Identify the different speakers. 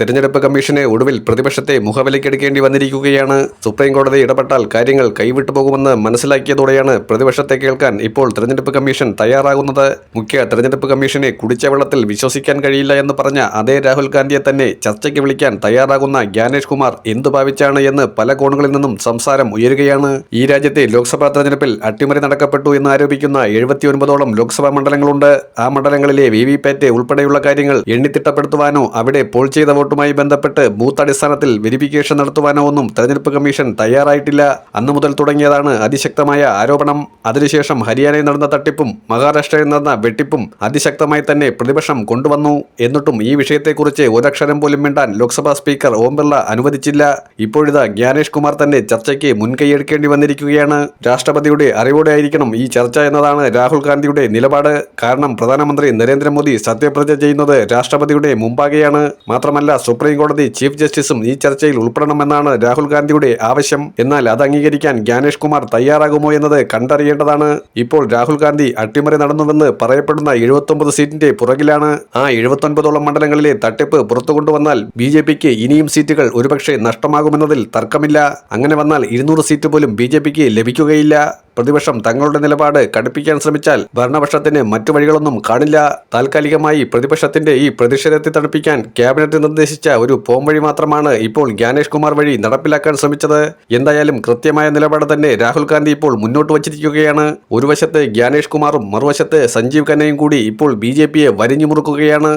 Speaker 1: തെരഞ്ഞെടുപ്പ് കമ്മീഷനെ ഒടുവിൽ പ്രതിപക്ഷത്തെ മുഖവിലക്കെടുക്കേണ്ടി വന്നിരിക്കുകയാണ്. സുപ്രീം കോടതി ഇടപെട്ടാൽ കാര്യങ്ങൾ കൈവിട്ടു പോകുമെന്ന് മനസ്സിലാക്കിയതോടെയാണ് പ്രതിപക്ഷത്തെ കേൾക്കാൻ ഇപ്പോൾ തെരഞ്ഞെടുപ്പ് കമ്മീഷൻ തയ്യാറാകുന്നത്. മുഖ്യ തെരഞ്ഞെടുപ്പ് കമ്മീഷനെ കുടിച്ച വെള്ളത്തിൽ വിശ്വസിക്കാൻ കഴിയില്ല എന്ന് പറഞ്ഞ അതേ രാഹുൽ ഗാന്ധിയെ തന്നെ ചർച്ചയ്ക്ക് വിളിക്കാൻ തയ്യാറാകുന്ന ജ്ഞാനേഷ് കുമാർ എന്തു ഭാവിച്ചാണ് എന്ന് പല കോണുകളിൽ നിന്നും സംസാരം ഉയരുകയാണ്. ഈ രാജ്യത്തെ ലോക്സഭാ തെരഞ്ഞെടുപ്പിൽ അട്ടിമറി നടക്കപ്പെട്ടു എന്ന് ആരോപിക്കുന്ന എഴുപത്തിയൊൻപതോളം ലോക്സഭാ മണ്ഡലങ്ങളുണ്ട്. ആ മണ്ഡലങ്ങളിലെ വി വി പാറ്റ് ഉൾപ്പെടെയുള്ള കാര്യങ്ങൾ എണ്ണിത്തിട്ടപ്പെടുത്തുവാനോ അവിടെ പോൾ ചെയ്ത വോട്ടുമായി ബന്ധപ്പെട്ട് ബൂത്ത് അടിസ്ഥാനത്തിൽ വെരിഫിക്കേഷൻ നടത്തുവാനോ ഒന്നും തെരഞ്ഞെടുപ്പ് കമ്മീഷൻ തയ്യാറായിട്ടില്ല. അന്നു മുതൽ തുടങ്ങിയതാണ് അതിശക്തമായ ആരോപണം. അതിനുശേഷം ഹരിയാനയിൽ നടന്ന തട്ടിപ്പും മഹാരാഷ്ട്രയിൽ നടന്ന വെട്ടിപ്പും അതിശക്തമായി തന്നെ പ്രതിപക്ഷം കൊണ്ടുവന്നു. എന്നിട്ടും ഈ വിഷയത്തെക്കുറിച്ച് ഒരക്ഷരം പോലും മിണ്ടാൻ ലോക്സഭാ സ്പീക്കർ ഓം ബിർള അനുവദിച്ചില്ല. ഇപ്പോഴിതാ ജ്ഞാനേഷ് കുമാർ തന്നെ ചർച്ചയ്ക്ക് മുൻകൈയെടുക്കേണ്ടി വന്നിരിക്കുകയാണ്. രാഷ്ട്രപതിയുടെ അറിവോടെ ആയിരിക്കണം ഈ ചർച്ച എന്നതാണ് രാഹുൽ ഗാന്ധിയുടെ നിലപാട്. കാരണം പ്രധാനമന്ത്രി നരേന്ദ്രമോദി സത്യപ്രതിജ്ഞ ചെയ്യുന്നത് രാഷ്ട്രപതിയുടെ മുമ്പാകെയാണ്. മാത്രമല്ല സുപ്രീം കോടതി ചീഫ് ജസ്റ്റിസും ഈ ചർച്ചയിൽ ഉൾപ്പെടണമെന്നാണ് രാഹുൽ ഗാന്ധിയുടെ ആവശ്യം. എന്നാൽ അത് അംഗീകരിക്കാൻ ജ്ഞാനേഷ് കുമാർ തയ്യാറാകുമോ എന്നത് കണ്ടറിയേണ്ടതാണ്. ഇപ്പോൾ രാഹുൽ ഗാന്ധി അട്ടിമറി നടന്നുവെന്ന് പറയപ്പെടുന്ന എഴുപത്തൊമ്പത് സീറ്റിന്റെ പുറകിലാണ്. ആ എഴുപത്തൊൻപതോളം മണ്ഡലങ്ങളിലെ തട്ടിപ്പ് പുറത്തു കൊണ്ടുവന്നാൽ ബി ജെ പിക്ക് ഇനിയും സീറ്റുകൾ ഒരുപക്ഷെ നഷ്ടമാകുമെന്നതിൽ തർക്കമില്ല. അങ്ങനെ വന്നാൽ ഇരുന്നൂറ് സീറ്റ് പോലും ബി ജെ പിക്ക് ലഭിക്കുകയില്ല. പ്രതിപക്ഷം തങ്ങളുടെ നിലപാട് കടുപ്പിക്കാൻ ശ്രമിച്ചാൽ ഭരണപക്ഷത്തിന് മറ്റു വഴികളൊന്നും കാണില്ല. താൽക്കാലികമായി പ്രതിപക്ഷത്തിന്റെ ഈ പ്രതിഷേധത്തെ തണുപ്പിക്കാൻ ക്യാബിനറ്റ് നിർദ്ദേശിച്ച ഒരു പോംവഴി മാത്രമാണ് ഇപ്പോൾ ജ്ഞാനേഷ് കുമാർ വഴി നടപ്പിലാക്കാൻ ശ്രമിച്ചത്. എന്തായാലും കൃത്യമായ നിലപാട് തന്നെ രാഹുൽ ഗാന്ധി ഇപ്പോൾ മുന്നോട്ട് വച്ചിരിക്കുകയാണ്. ഒരു വശത്ത് ജ്ഞാനേഷ് കുമാറും മറുവശത്ത് സഞ്ജീവ് ഖന്നയും കൂടി ഇപ്പോൾ ബി ജെ പിയെ വരിഞ്ഞു മുറുക്കുകയാണ്.